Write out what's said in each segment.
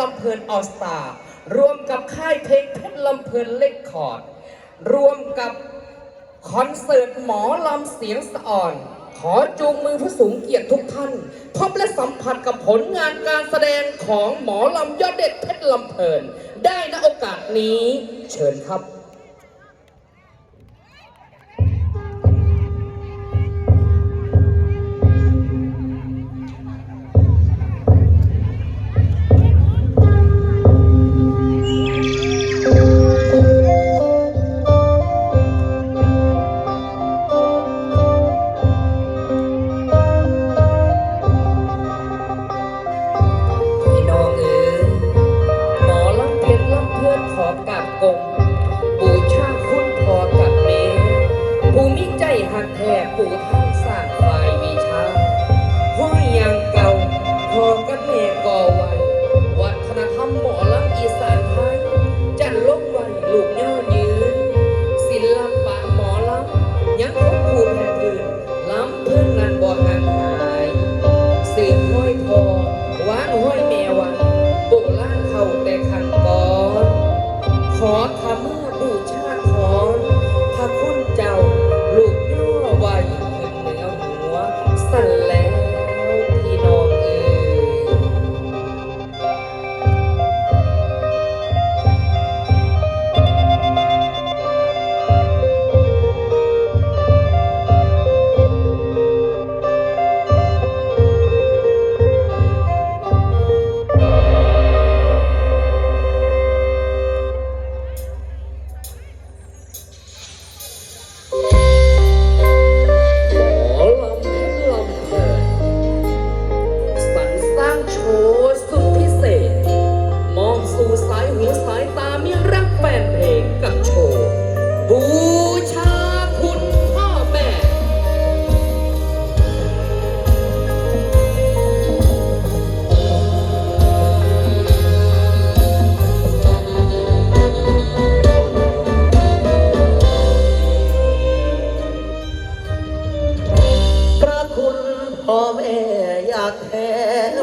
ลำเพลินออสตารวมกับค่ายเพลงเพชรลำเพลินเลกคอร์ดรวมกับคอนเสิร์ตหมอลำเสียงสะอ่อน ขอจูงมือผู้สูงเกียรติทุกท่าน พบและสัมผัสกับผลงานการแสดงของหมอลำยอดเด็ดเพชรลำเพลิน ได้ณโอกาสนี้เชิญครับ กแท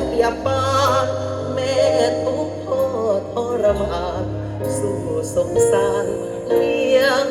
บอยากบานแม่ทุกข์พ่อทรมาน สู้สงสารเลี้ยง